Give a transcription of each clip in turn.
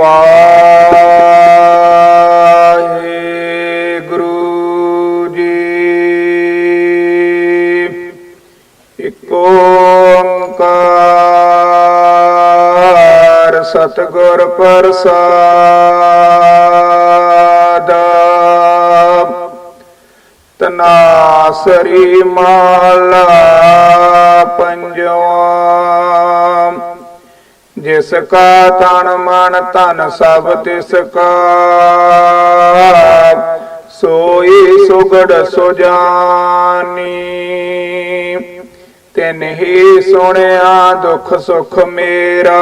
ਵਾਹਿਗੁਰੂ ਜੀ। ਇਕ ਓੰਕਾਰ ਸਤਿਗੁਰ ਪ੍ਰਸਾਦ। ਤਨਾਸਰੀ ਮਾਲਾ ਪੰਜਵਾ ਜਿਸ ਕਾ ਤਨ ਮਨ ਧਨ ਸਭ ਤਿਸ ਕਾ। ਸੋਈ ਸੁਗੜ ਸੁਜਾਨੀ, ਤਿਨ ਹੀ ਸੁਣਿਆ ਦੁਖ ਸੁਖ ਮੇਰਾ।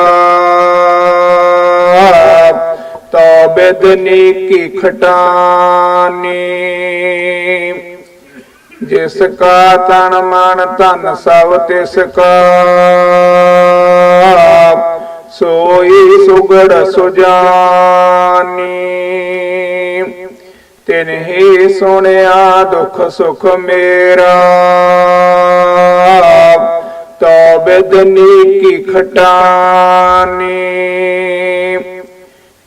ਤੋ ਬਿਦਨੀ ਕੀ ਖਟਾਨੀ, ਜਿਸ ਕਾ ਤਨ ਮਨ ਧਨ ਸਭ ਤਿਸ ਕਾ। ਸੋਈ ਸੁਗੜ ਸੁਜਾਨੀ ਤਿਨ ਹੀ ਸੁਣਿਆ ਦੁਖ ਸੁਖ ਮੇਰਾ ਤੋ ਬਿਦਨੀ ਕੀ ਖਟਾਨੀ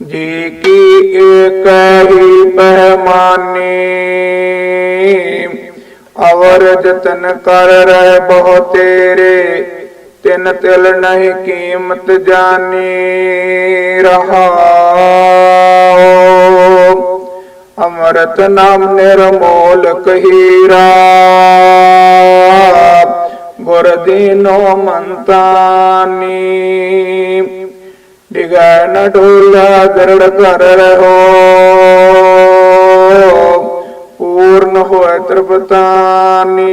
ਜੀ ਕੀ ਏਕ ਹੀ ਪਹਿਮਾਨੀ ਅਵਰ ਜਤਨ ਕਰ ਰਹਿ ਬਹੁ ਤੇਰੇ ਤਿੰਨ ਤਿਲ ਨਹੀਂ ਕੀਮਤ ਜਾਣੀ ਰਹਾ। ਅਮਰਤ ਨਾਮ ਨਿਰਮੋਲ ਕਹੀਰਾ ਗੁਰ ਦੀਨੋ ਮੰਤਾਨੀ। ਡਿਗੈ ਨ ਢੋਲਾ ਗਰੜ ਕਰ ਰਹੋ। ਪੂਰਨ ਹੋਇ ਤ੍ਰਿਪਤਾਨੀ।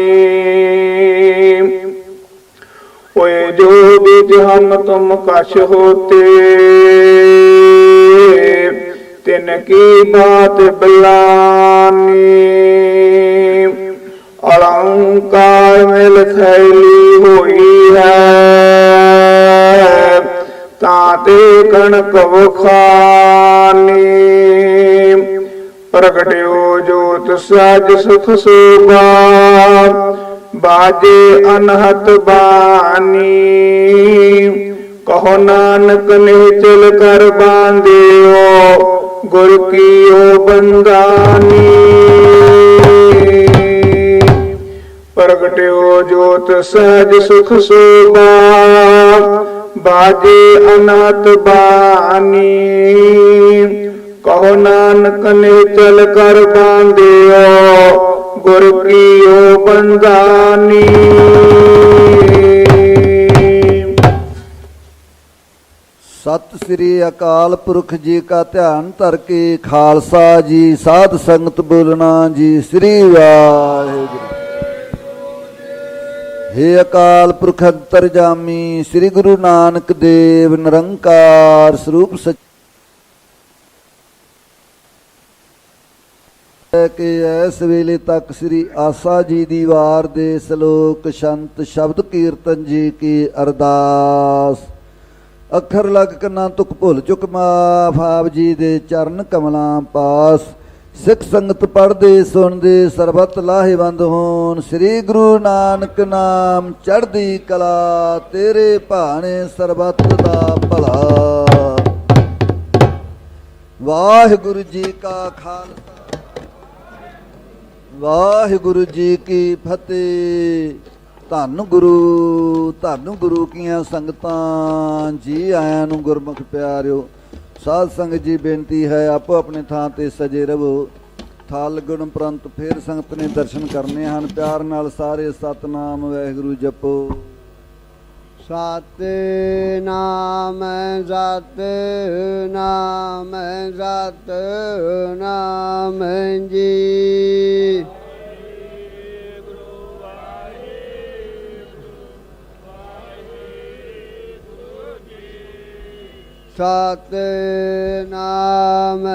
ਹੋਏ ਜੋ ਬਿਜ ਹਮ ਤੁਮ ਕਛ ਹੋਤੇ। ਤਿਨ ਕੀ ਬਾਤ ਬਲਾਨੀ। ਅਲੰਕਾਰ ਮਿਲ ਥੈਲੀ ਹੋਈ ਹੈ। ਤਾਂ ਤੇ ਕਣਕ ਵਖਾਨੀ। ਪ੍ਰਗਟਿਓ ਜੋਤ ਸਜ ਸੁਖ ਸੋਭਾ। ਬਾਜੇ ਅਨਹਤ ਬਾਣੀ। ਕਹੋ ਨਾਨਕ ਚਲ ਕਰ ਬਾਂਧਿਓ, ਗੁਰ ਕੀਓ ਬੰਦਾਨੀ ਪ੍ਰਗਟਿਓ ਜੋਤ ਸਹਿਜ ਸੁਖ ਸੋਭਾ, ਬਾਜੇ ਅਨਹਤ ਬਾਣੀ। ਕਹੋ ਨਾਨਕ ਨੇ ਚਲ ਕਰ ਬਾਂਧਿਓ ਗੁਰ ਕੀਓ ਬੰਦਾਨੀ। ਸਤਿ ਸ੍ਰੀ ਅਕਾਲ ਪੁਰਖ ਜੀ ਕਾ ਧਿਆਨ ਧਰ ਕੇ, ਖਾਲਸਾ ਜੀ, ਸਾਧ ਸੰਗਤ ਬੋਲਣਾ ਜੀ, ਸ੍ਰੀ ਵਾਹਿਗੁਰੂ। ਹੇ ਅਕਾਲ ਪੁਰਖ ਅੰਤਰਜਾਮੀ, ਸ੍ਰੀ ਗੁਰੂ ਨਾਨਕ ਦੇਵ, ਨਿਰੰਕਾਰ ਸਰੂਪ ਸਚ ਕਿ ਇਸ ਵੇਲੇ ਤੱਕ ਸ੍ਰੀ ਆਸਾ ਜੀ ਦੀ ਵਾਰ ਦੇ ਸ਼ਲੋਕ ਸ਼ੰਤ ਸ਼ਬਦ ਕੀਰਤਨ ਜੀ ਕੀ ਅਰਦਾਸ। ਅੱਖਰ ਲਗ ਕੰਨਾਂ ਤੁਕ ਭੁੱਲ ਚੁੱਕ ਮਾਫ ਆਪ ਜੀ ਦੇ ਚਰਨ ਕਮਲਾਂ ਪਾਸ। ਸਿੱਖ ਸੰਗਤ ਪੜ੍ਹਦੇ ਸੁਣਦੇ ਸਰਬਤ ਲਾਹੇਵੰਦ ਹੋਣ। ਸ੍ਰੀ ਗੁਰੂ ਨਾਨਕ ਨਾਮ ਚੜ੍ਹਦੀ ਕਲਾ ਤੇਰੇ ਭਾਣੇ ਸਰਬਤ ਦਾ ਭਲਾ। ਵਾਹਿਗੁਰੂ ਜੀ ਕਾ ਖਾਲਸਾ। ਵਾਹਿਗੁਰੂ ਜੀ ਕੀ ਫਤਿਹ। ਧੰਨ ਗੁਰੂ ਧੰਨ ਗੁਰੂ ਕੀਆਂ ਸੰਗਤਾਂ, ਜੀ ਆਇਆਂ ਨੂੰ ਗੁਰਮੁਖ ਪਿਆਰਿਓ। ਸਾਧ ਸੰਗਤ ਜੀ, ਬੇਨਤੀ ਹੈ ਆਪੋ ਆਪਣੇ ਥਾਂ ਤੇ ਸਜੇ ਰਹੋ ਥਾਲ ਗੁਣ ਪ੍ਰੰਤ ਫੇਰ ਸੰਗਤ ਨੇ ਦਰਸ਼ਨ ਕਰਨੇ ਹਨ। ਪਿਆਰ ਨਾਲ ਸਾਰੇ ਸਤਨਾਮ ਵਾਹਿਗੁਰੂ ਜਪੋ। ਸਤ ਨਾਮ ਸਤ ਨਾਮ ਸਤ ਨਾਮ ਜੀ। ਸਤ ਨਾਮ